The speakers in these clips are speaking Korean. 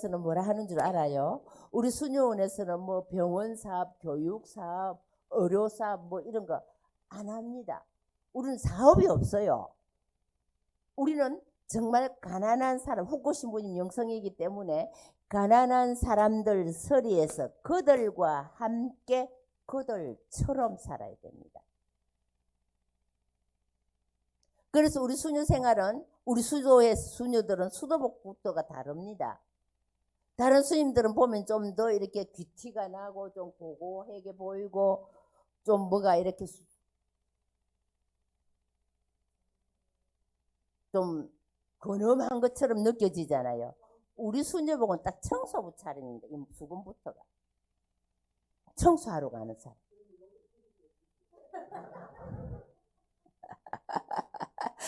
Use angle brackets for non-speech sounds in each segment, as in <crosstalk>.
수녀원에서는 뭐라 하는 줄 알아요? 우리 수녀원에서는 뭐 병원 사업, 교육 사업, 의료 사업 뭐 이런 거 안 합니다. 우리는 사업이 없어요. 우리는 정말 가난한 사람, 신부님 영성이기 때문에 가난한 사람들 서리에서 그들과 함께 그들처럼 살아야 됩니다. 그래서 우리 수녀 생활은 우리 수조의 수녀들은 수도복부터가 다릅니다. 다른 스님들은 보면 좀 더 이렇게 귀티가 나고 좀 고고하게 보이고 좀 뭐가 이렇게 수- 좀 근엄한 것처럼 느껴지잖아요. 우리 수녀복은 딱 청소부 차림입니다. 이 수금부터가 청소하러 가는 사람.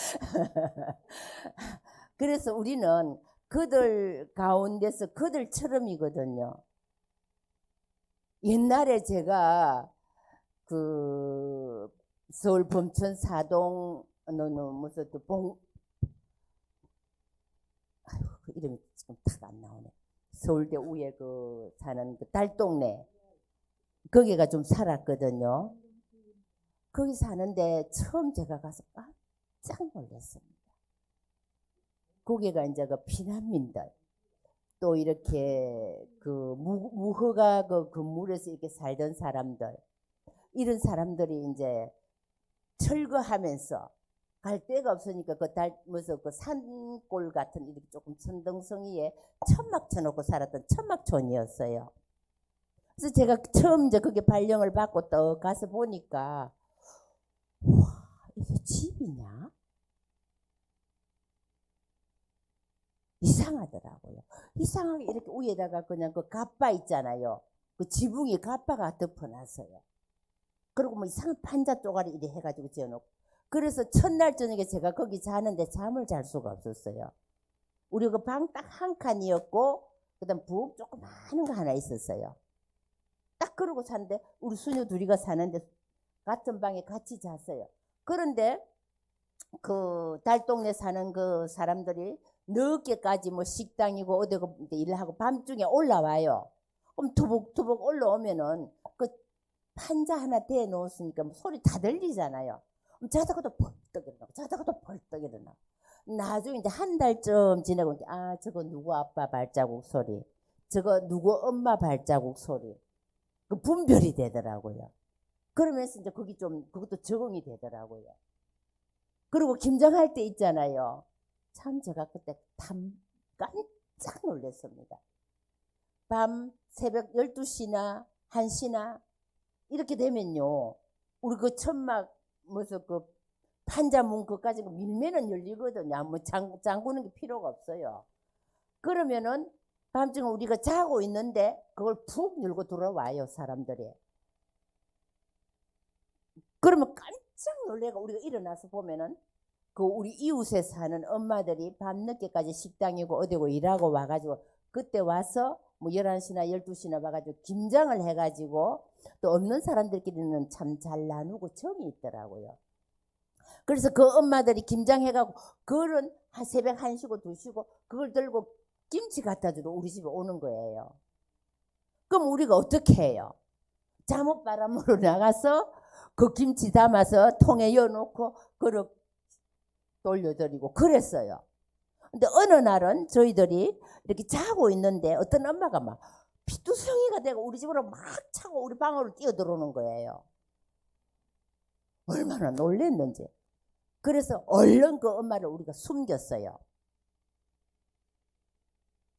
<laughs> 그래서 우리는 그들 가운데서 그들처럼이거든요. 옛날에 제가 그 서울 범천 사동 너는 무슨 또 봉 아유 그 이름이 지금 딱 안 나오네. 서울대 위에 그 사는 그 달동네 거기가 좀 살았거든요. 거기 사는데 처음 제가 가서 깜짝 놀랐습니다. 거기가 이제 그 피난민들 또 이렇게 그 무, 무허가 그 건물에서 이렇게 살던 사람들 이런 사람들이 이제 철거하면서 갈 데가 없으니까 그 달 무슨 그 산골 같은 이렇게 조금 천둥성이에 천막 쳐놓고 살았던 천막촌이었어요. 그래서 제가 처음 이제 그게 발령을 받고 또 가서 보니까 와 이게 집이냐? 이상하더라고요. 이상하게 이렇게 위에다가 그냥 그 갑바 있잖아요. 그 지붕에 갑바가 덮어놨어요. 그리고 뭐 이상한 판자 쪼가리 이래 해가지고 지어놓고. 그래서 첫날 저녁에 제가 거기 자는데 잠을 잘 수가 없었어요. 우리 그 방 딱 한 칸이었고, 그 다음 부엌 조그마한 거 하나 있었어요. 딱 그러고 잤는데, 우리 수녀 둘이가 사는데, 같은 방에 같이 잤어요. 그런데, 그 달동네 사는 그 사람들이 늦게까지 뭐 식당이고 어디고 일하고 밤중에 올라와요. 그럼 투벅투벅 올라오면은 그 판자 하나 대 놓았으니까 뭐 소리 다 들리잖아요. 그럼 자다가도 벌떡 일어나고 자다가도 벌떡 일어나고 나중에 이제 한 달쯤 지나고 아 저거 누구 아빠 발자국 소리 저거 누구 엄마 발자국 소리 그 분별이 되더라고요. 그러면서 이제 거기 좀 그것도 적응이 되더라고요. 그리고 김장할 때 있잖아요. 참 제가 그때 참 깜짝 놀랐습니다. 밤 새벽 12시나 1시나 이렇게 되면요. 우리 그 천막 무슨 그 판자문 그까지 밀면은 열리거든요. 뭐 장, 잠그는 게 필요가 없어요. 그러면은 밤중에 우리가 자고 있는데 그걸 푹 열고 들어와요, 사람들이. 그러면 깜짝 놀래가 우리가 일어나서 보면은 그 우리 이웃에 사는 엄마들이 밤늦게까지 식당이고 어디고 일하고 와가지고 그때 와서 뭐 11시나 12시나 와가지고 김장을 해가지고 또 없는 사람들끼리는 참 잘 나누고 정이 있더라고요. 그래서 그 엄마들이 김장해가고 그런 한 새벽 1시고 2시고 그걸 들고 김치 갖다 주러 우리 집에 오는 거예요. 그럼 우리가 어떻게 해요? 잠옷 바람으로 <laughs> 나가서 그 김치 담아서 통에 넣어놓고 그릇 돌려드리고 그랬어요. 근데 어느 날은 저희들이 이렇게 자고 있는데 어떤 엄마가 막 피투성이가 되고 우리 집으로 막 차고 우리 방으로 뛰어 들어오는 거예요. 얼마나 놀랬는지. 그래서 얼른 그 엄마를 우리가 숨겼어요.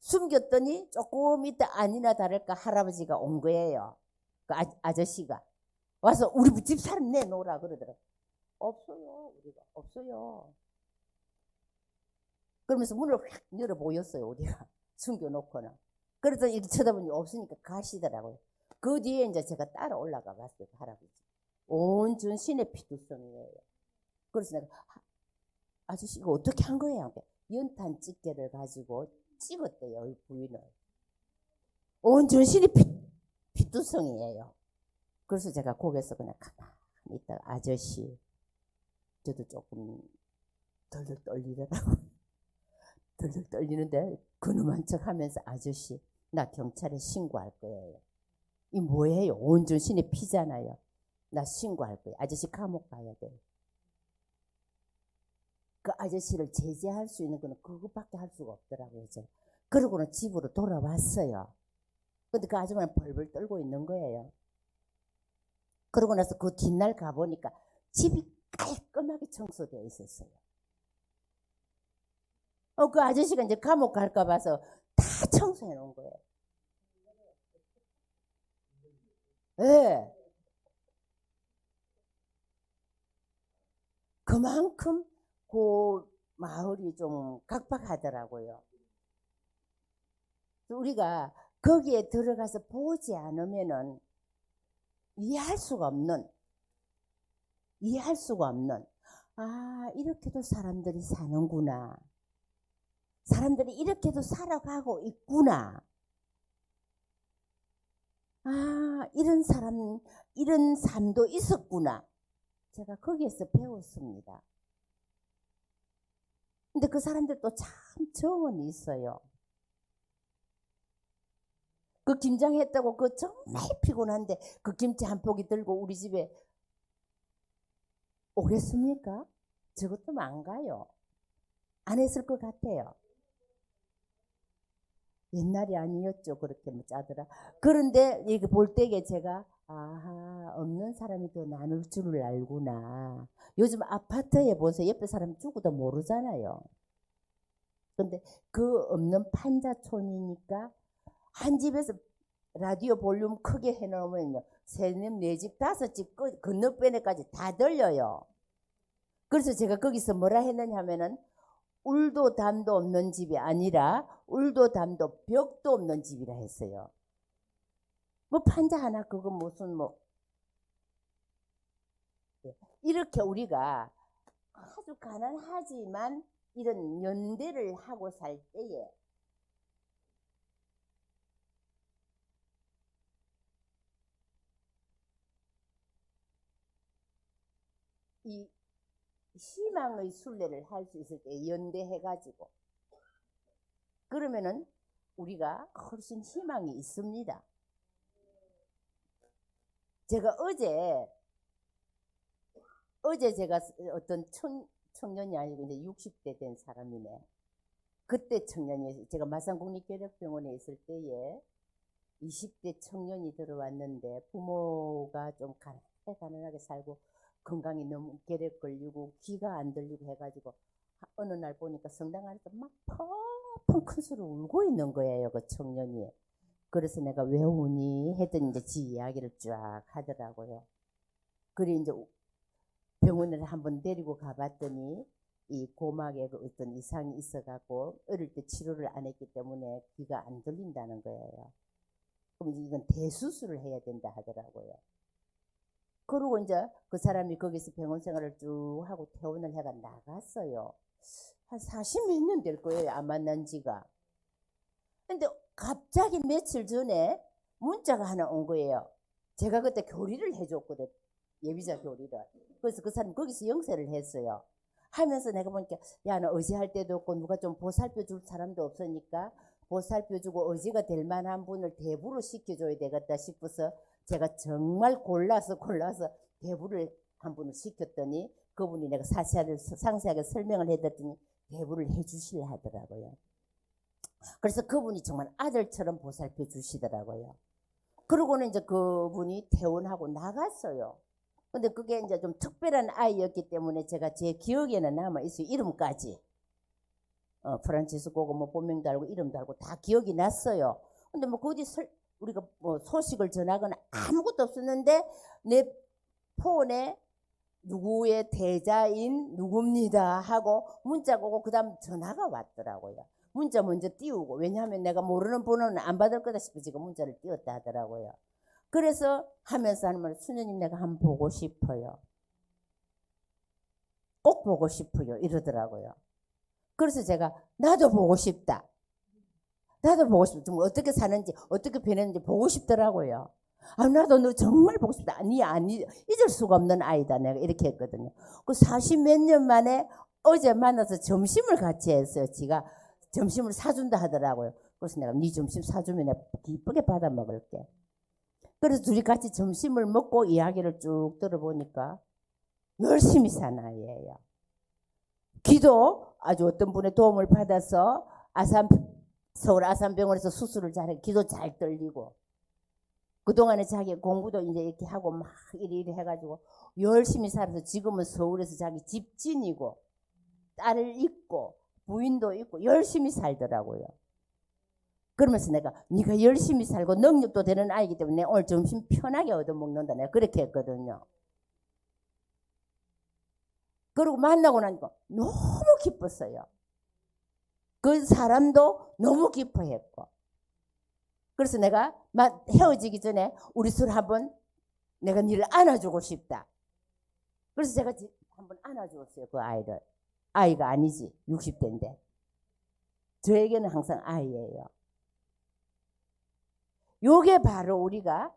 숨겼더니 조금 있다 아니나 다를까 할아버지가 온 거예요. 그 아, 아저씨가. 와서 우리 집 사람 내놓으라 그러더라고요. 없어요. 우리가 없어요. 그러면서 문을 확 열어 보였어요. 우리가 <laughs> 숨겨놓고는. 그래서 이렇게 쳐다보니 없으니까 가시더라고요. 그 뒤에 이제 제가 따라 올라가 봤어요. 그 할아버지. 온 전 신의 피투성이에요. 그래서 내가 하- 아저씨 이거 어떻게 한 거예요? 연탄 집게를 가지고 찍었대요. 이 부인을. 온 전신이 피, 피투성이에요. 그래서 제가 거기서 그냥 가만히 있다가 아저씨 저도 조금 덜덜 떨리더라고요. 덜덜 떨리는데 그놈한 척 하면서 아저씨 나 경찰에 신고할 거예요. 이 뭐예요? 온전 신의 피잖아요. 나 신고할 거예요. 아저씨 감옥 가야 돼. 그 아저씨를 제재할 수 있는 거는 그것밖에 할 수가 없더라고요. 제가. 그러고는 집으로 돌아왔어요. 근데 그 아줌마는 벌벌 떨고 있는 거예요. 그러고 나서 그 뒷날 가보니까 집이 깔끔하게 청소되어 있었어요. 어, 그 아저씨가 이제 감옥 갈까 봐서 다 청소해 놓은 거예요. 예. 네. 그만큼 그 마을이 좀 각박하더라고요. 우리가 거기에 들어가서 보지 않으면은 이해할 수가 없는, 이해할 수가 없는, 아, 이렇게도 사람들이 사는구나. 사람들이 이렇게도 살아가고 있구나. 아, 이런 사람, 이런 삶도 있었구나. 제가 거기에서 배웠습니다. 근데 그 사람들도 참 정은 있어요. 그 김장했다고 그 정말 피곤한데 그 김치 한 포기 들고 우리 집에 오겠습니까? 저것도 안 가요. 안 했을 것 같아요. 옛날이 아니었죠. 그렇게 뭐 짜더라. 그런데 이게 볼 때에 제가 아하 없는 사람이 더 나눌 줄을 알구나. 요즘 아파트에 보세요. 옆에 사람 죽어도 모르잖아요. 근데 그 없는 판자촌이니까 한 집에서 라디오 볼륨 크게 해놓으면요. 세 집, 네 집, 다섯 집 건너편에까지 다 들려요. 그래서 제가 거기서 뭐라 했느냐 하면은 울도 담도 없는 집이 아니라 울도 담도 벽도 없는 집이라 했어요. 뭐 판자 하나 그거 무슨 뭐 예, 이렇게 우리가 아주 가난하지만 이런 연대를 하고 살 때에 이 희망의 순례를 할 수 있을 때 연대해가지고 그러면은 우리가 훨씬 희망이 있습니다. 제가 어제 어제 제가 어떤 청, 청년이 아니고 이제 60대 된 사람이네. 그때 청년이 제가 마산국립교력병원에 있을 때에 20대 청년이 들어왔는데 부모가 좀 가난하게 가난하게 살고 건강이 너무 계력 걸리고 귀가 안 들리고 해가지고 어느 날 보니까 성당 안에서 막 펑펑 큰 소리로 울고 있는 거예요 그 청년이. 그래서 내가 왜 우니? 했더니 이제 지 이야기를 쫙 하더라고요. 그래 이제 병원을 한번 데리고 가봤더니 이 고막에 그 어떤 이상이 있어갖고 어릴 때 치료를 안 했기 때문에 귀가 안 들린다는 거예요. 그럼 이건 대수술을 해야 된다 하더라고요 그러고 이제 그 사람이 거기서 병원 생활을 쭉 하고 퇴원을 해가 나갔어요. 한 40몇 년 될 거예요. 안 만난 지가. 근데 갑자기 며칠 전에 문자가 하나 온 거예요. 제가 그때 교리를 해줬거든. 예비자 교리를. 그래서 그 사람 거기서 영세를 했어요. 하면서 내가 보니까 야, 너 의지할 때도 없고 누가 좀 보살펴 줄 사람도 없으니까 보살펴 주고 의지가 될 만한 분을 대부로 시켜줘야 되겠다 싶어서 제가 정말 골라서 골라서 대부를 한 분을 시켰더니 그분이 내가 사시하게 상세하게 설명을 해드렸더니 대부를 해주시려 하더라고요. 그래서 그분이 정말 아들처럼 보살펴 주시더라고요. 그러고는 이제 그분이 퇴원하고 나갔어요. 근데 그게 이제 좀 특별한 아이였기 때문에 제가 제 기억에는 남아 있어요. 이름까지. 어, 프란치스코고 뭐 본명 달고 이름 달고 다 기억이 났어요. 근데 뭐 그디 우리가 뭐 소식을 전하거나 아무것도 없었는데 내 폰에 누구의 대자인 누굽니다 하고 문자가 오고 그 다음 전화가 왔더라고요. 문자 먼저 띄우고 왜냐하면 내가 모르는 번호는 안 받을 거다 싶어 지금 문자를 띄웠다 하더라고요. 그래서 하면서 하는 말 수녀님 내가 한번 보고 싶어요. 꼭 보고 싶어요 이러더라고요. 그래서 제가 나도 보고 싶다. 나도 보고. 좀 어떻게 사는지, 어떻게 변했는지 보고 싶더라고요. 아, 나도 너 정말 보고 싶다. 아니, 아니, 잊을 수가 없는 아이다. 내가 이렇게 했거든요. 그 40 몇 년 만에 어제 만나서 점심을 같이 했어요. 지가 점심을 사준다 하더라고요. 그래서 내가 네 점심 사주면 내가 기쁘게 받아 먹을게. 그래서 둘이 같이 점심을 먹고 이야기를 쭉 들어보니까 열심히 산 아이예요. 기도 아주 어떤 분의 도움을 받아서 아산 서울 아산병원에서 수술을 잘해 기도 잘 떨리고 그동안에 자기 공부도 이제 이렇게 하고 막 이리 이리 해가지고 열심히 살아서 지금은 서울에서 자기 집진이고 딸을 있고 부인도 있고 열심히 살더라고요. 그러면서 내가 네가 열심히 살고 능력도 되는 아이기 때문에 오늘 점심 편하게 얻어먹는다 내가 그렇게 했거든요. 그리고 만나고 나니까 너무 기뻤어요. 그 사람도 너무 기뻐했고. 그래서 내가 막 헤어지기 전에 우리 술 한번 내가 니를 안아주고 싶다. 그래서 제가 지- 한번 안아주었어요. 그 아이를. 아이가 아니지. 60대인데. 저에게는 항상 아이예요. 요게 바로 우리가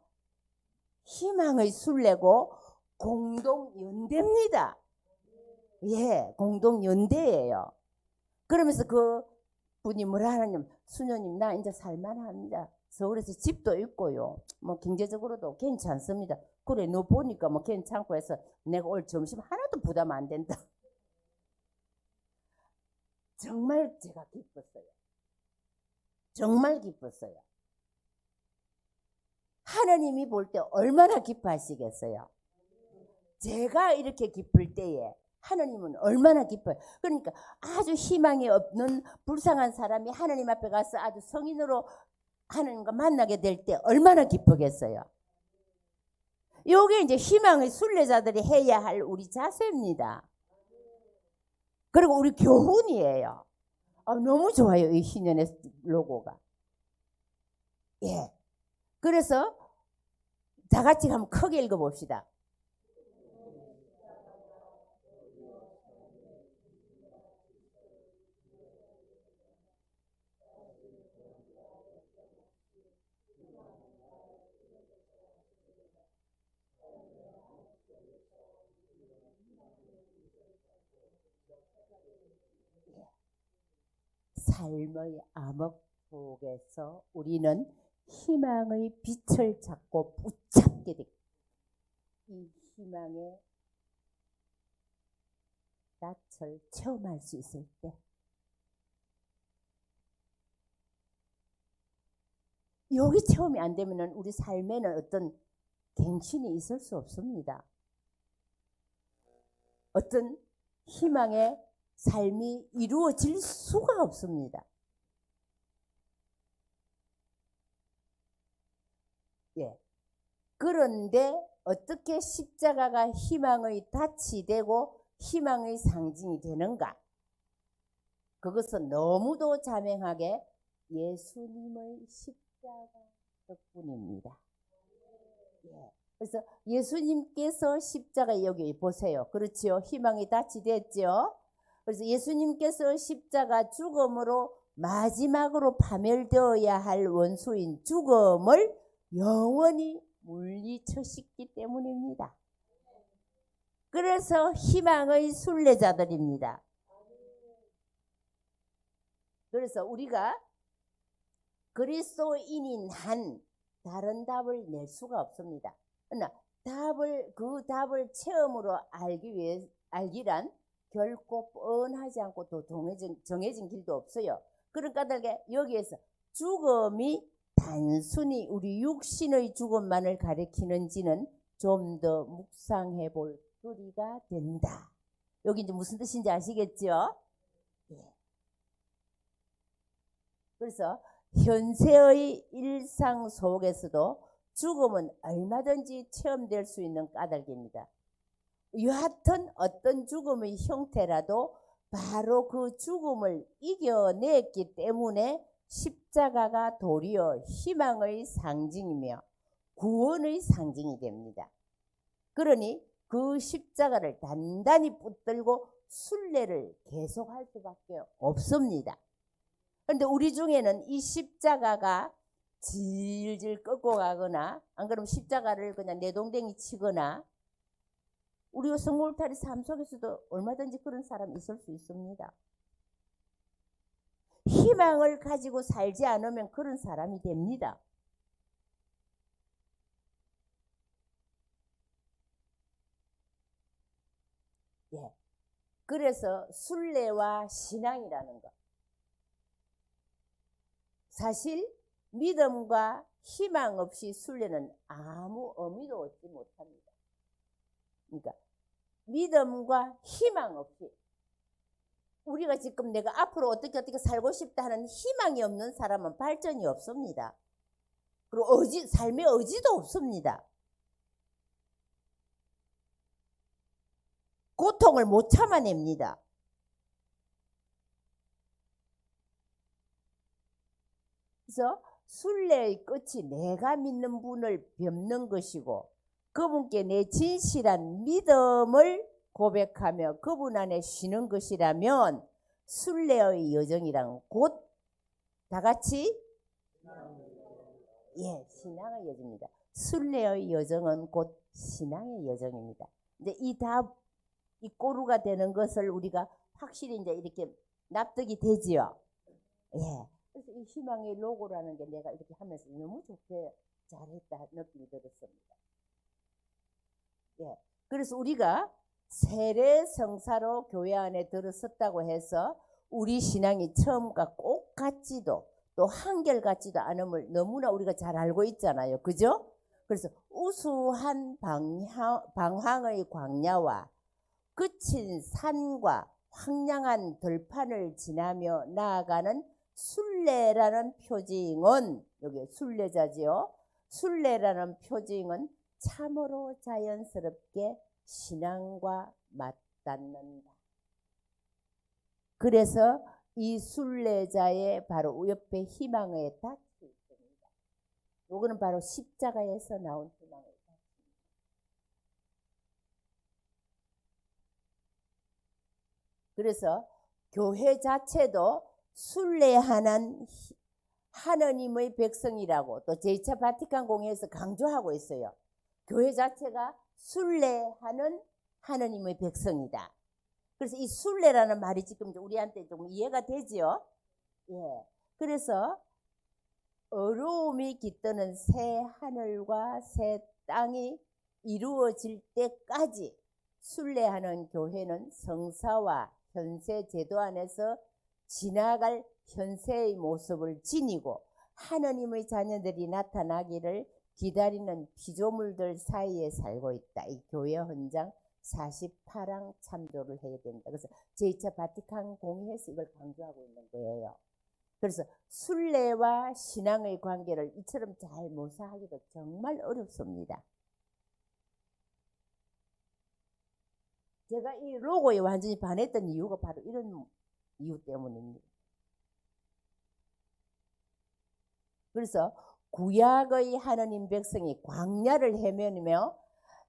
희망의 순례고 공동연대입니다. 예, 공동연대예요. 그러면서 그 분이 뭐라 하냐면 수녀님 나 이제 살만합니다. 서울에서 집도 있고요. 뭐 경제적으로도 괜찮습니다. 그래 너 보니까 뭐 괜찮고 해서 내가 오늘 점심 하나도 부담 안 된다. <laughs> 정말 제가 기뻤어요. 정말 기뻤어요. 하나님이 볼 때 얼마나 기뻐하시겠어요. 제가 이렇게 기쁠 때에 하나님은 얼마나 기뻐요. 그러니까 아주 희망이 없는 불쌍한 사람이 하나님 앞에 가서 아주 성인으로 하나님과 만나게 될 때 얼마나 기쁘겠어요. 요게 이제 희망의 순례자들이 해야 할 우리 자세입니다. 그리고 우리 교훈이에요. 아, 너무 좋아요. 이 신년의 로고가. 예. 그래서 다 같이 한번 크게 읽어봅시다. 삶의 암흑 속에서 우리는 희망의 빛을 잡고 붙잡게 돼. 이 희망의 낯을 체험할 수 있을 때, 여기 체험이 안 되면은 우리 삶에는 어떤 갱신이 있을 수 없습니다. 어떤 희망의 삶이 이루어질 수가 없습니다. 예. 그런데 어떻게 십자가가 희망의 닻이 되고 희망의 상징이 되는가? 그것은 너무도 자명하게 예수님의 십자가 덕분입니다. 예. 그래서 예수님께서 십자가 여기 보세요. 그렇지요. 희망이 닻이 됐죠. 그래서 예수님께서 십자가 죽음으로 마지막으로 파멸되어야 할 원수인 죽음을 영원히 물리쳐셨기 때문입니다. 그래서 희망의 순례자들입니다. 그래서 우리가 그리스도인인 한 다른 답을 낼 수가 없습니다. 그러나 답을 그 답을 체험으로 알기 위해 알기란 결코 뻔하지 않고 또 정해진, 정해진 길도 없어요. 그런 까닭에 여기에서 죽음이 단순히 우리 육신의 죽음만을 가리키는지는 좀 더 묵상해 볼 거리가 된다. 여기 이제 무슨 뜻인지 아시겠죠? 예. 그래서 현세의 일상 속에서도 죽음은 얼마든지 체험될 수 있는 까닭입니다. 여하튼 어떤 죽음의 형태라도 바로 그 죽음을 이겨냈기 때문에 십자가가 도리어 희망의 상징이며 구원의 상징이 됩니다. 그러니 그 십자가를 단단히 붙들고 순례를 계속할 수밖에 없습니다. 그런데 우리 중에는 이 십자가가 질질 꺾고 가거나 안 그러면 십자가를 그냥 내동댕이 치거나 우리 성골탈이 삶 속에서도 얼마든지 그런 사람 있을 수 있습니다. 희망을 가지고 살지 않으면 그런 사람이 됩니다. 예. 그래서 순례와 신앙이라는 것. 사실 믿음과 희망 없이 순례는 아무 의미도 얻지 못합니다. 그러니까 믿음과 희망 없이 우리가 지금 내가 앞으로 어떻게 어떻게 살고 싶다 하는 희망이 없는 사람은 발전이 없습니다. 그리고 의지, 삶의 의지도 없습니다. 고통을 못 참아냅니다. 그래서 순례의 끝이 내가 믿는 분을 뵙는 것이고 그분께 내 진실한 믿음을 고백하며 그분 안에 쉬는 것이라면 순례의 여정이란 곧 다 같이 예 신앙의 여정입니다. 순례의 여정은 곧 신앙의 여정입니다. 이제 이다이 꼬루가 되는 것을 우리가 확실히 이제 이렇게 납득이 되지요. 예. 그래서 이 희망의 로고라는 게 내가 이렇게 하면서 너무 좋게 잘했다 느낌이 들었습니다. 예. 그래서 우리가 세례 성사로 교회 안에 들어섰다고 해서 우리 신앙이 처음과 꼭 같지도 또 한결 같지도 않음을 너무나 우리가 잘 알고 있잖아요. 그죠? 그래서 우수한 방향, 방황의 광야와 끝인 산과 황량한 들판을 지나며 나아가는 순례라는 표징은 여기 순례자지요. 순례라는 표징은 참으로 자연스럽게 신앙과 맞닿는다. 그래서 이 순례자의 바로 옆에 희망의 닻이 있습니다. 요거는 바로 십자가에서 나온 희망의 닻입니다. 그래서 교회 자체도 순례하는 히- 하느님의 백성이라고 또 제2차 바티칸 공회에서 강조하고 있어요. 교회 자체가 순례하는 하느님의 백성이다. 그래서 이 순례라는 말이 지금 우리한테 좀 이해가 되지요? 예. 그래서 어려움이 깃드는 새 하늘과 새 땅이 이루어질 때까지 순례하는 교회는 성사와 현세 제도 안에서 지나갈 현세의 모습을 지니고 하느님의 자녀들이 나타나기를 기다리는 피조물들 사이에 살고 있다. 이 교회 헌장 48항 참조를 해야 된다. 그래서 제2차 바티칸 공회에서 이걸 강조하고 있는 거예요. 그래서 순례와 신앙의 관계를 이처럼 잘 모사하기도 정말 어렵습니다. 제가 이 로고에 완전히 반했던 이유가 바로 이런 이유 때문입니다. 그래서 구약의 하나님 백성이 광야를 헤매며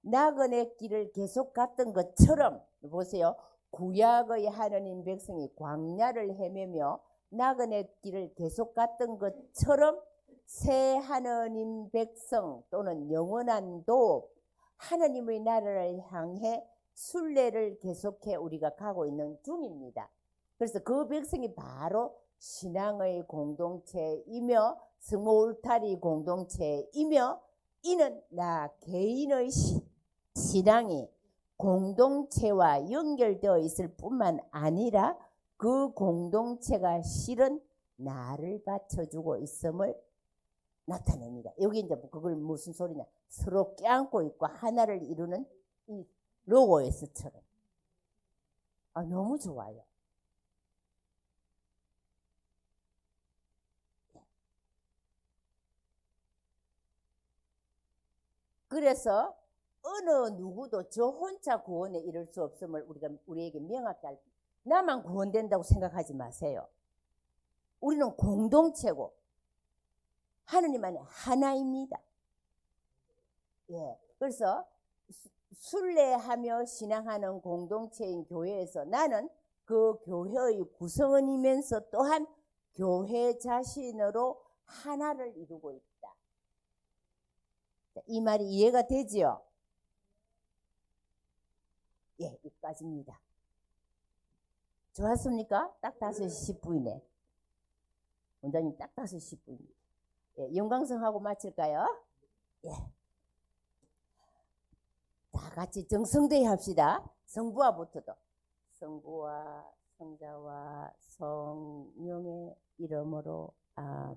나그네 길을 계속 갔던 것처럼 보세요. 구약의 하나님 백성이 광야를 헤매며 나그네 길을 계속 갔던 것처럼 새 하나님 백성 또는 영원한 도 하나님의 나라를 향해 순례를 계속해 우리가 가고 있는 중입니다. 그래서 그 백성이 바로 신앙의 공동체이며 성모 울타리 공동체이며 이는 나 개인의 시, 신앙이 공동체와 연결되어 있을 뿐만 아니라 그 공동체가 실은 나를 받쳐주고 있음을 나타냅니다. 여기 이제 그걸 무슨 소리냐? 서로 껴안고 있고 하나를 이루는 이 로고에서처럼. 아, 너무 좋아요. 그래서 어느 누구도 저 혼자 구원에 이를 수 없음을 우리가 우리에게 명확히 알. 나만 구원된다고 생각하지 마세요. 우리는 공동체고 하느님 안에 하나입니다. 예. 그래서 수- 순례하며 신앙하는 공동체인 교회에서 나는 그 교회의 구성원이면서 또한 교회 자신으로 하나를 이루고 있다. 자, 이 말이 이해가 되지요? 예, 여기까지입니다. 좋았습니까? 딱 5시 10분이네. 원장님 딱 5시 10분. 예, 영광성하고 마칠까요? 예. 다 같이 정성대회 합시다. 성부와부터도. 성부와 성자와 성령의 이름으로 아,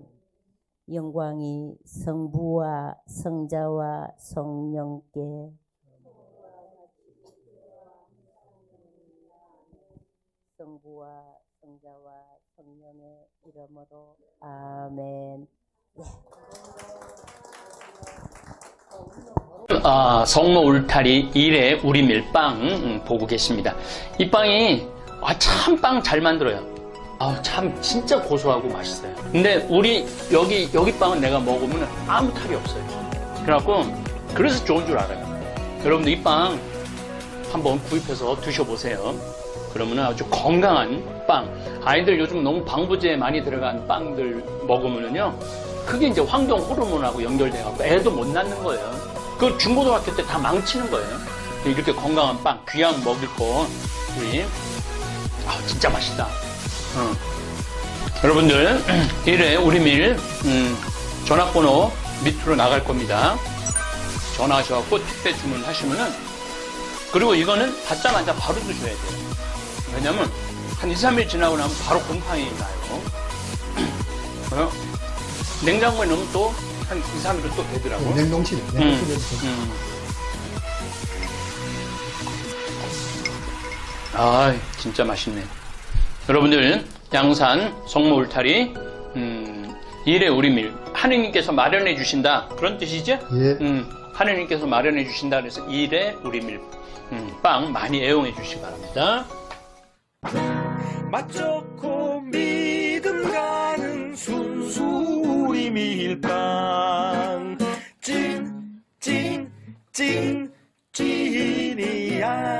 영광이 성부와 성자와 성령께 성부와 성자와 성령의 이름으로 아멘. 아, 성모 울타리 1회 우리 밀빵 음, 보고 계십니다. 이 빵이 아, 참 빵 잘 만들어요. 아, 참 진짜 고소하고 맛있어요. 근데 우리 여기 여기 빵은 내가 먹으면 아무 탈이 없어요. 그래갖고 그래서 좋은 줄 알아요. 여러분들 이 빵 한번 구입해서 드셔보세요. 그러면 아주 건강한 빵. 아이들 요즘 너무 방부제 많이 들어간 빵들 먹으면요. 그게 이제 황동 호르몬하고 연결돼갖고 애도 못 낳는 거예요. 그 중고등학교 때 다 망치는 거예요. 이렇게 건강한 빵, 귀한 먹을 거, 우리, 아, 진짜 맛있다. 어. 여러분들, 1회 우리 밀, 음, 전화번호 밑으로 나갈 겁니다. 전화하셔갖고 택배 주문하시면은, 그리고 이거는 받자마자 바로 드셔야 돼요. 왜냐면, 한 2, 3일 지나고 나면 바로 곰팡이 나요. <clears throat> 어? 냉장고에 넣으면 또, 한 2, 3일은 또 되더라고. 냉동실에 음, 냉동실에 음. 음. 아, 진짜 맛있네. 여러분들, 양산 성모 울타리, 음, 일의 우리밀, 하느님께서 마련해 주신다. 그런 뜻이죠? 예. 음, 하느님께서 마련해 주신다. 그래서 일의 우리밀, 음, 빵 많이 애용해 주시기 바랍니다. 맛 좋고 믿음 가는 순수 우리 밀빵 찐, 찐, 찐, 찐이야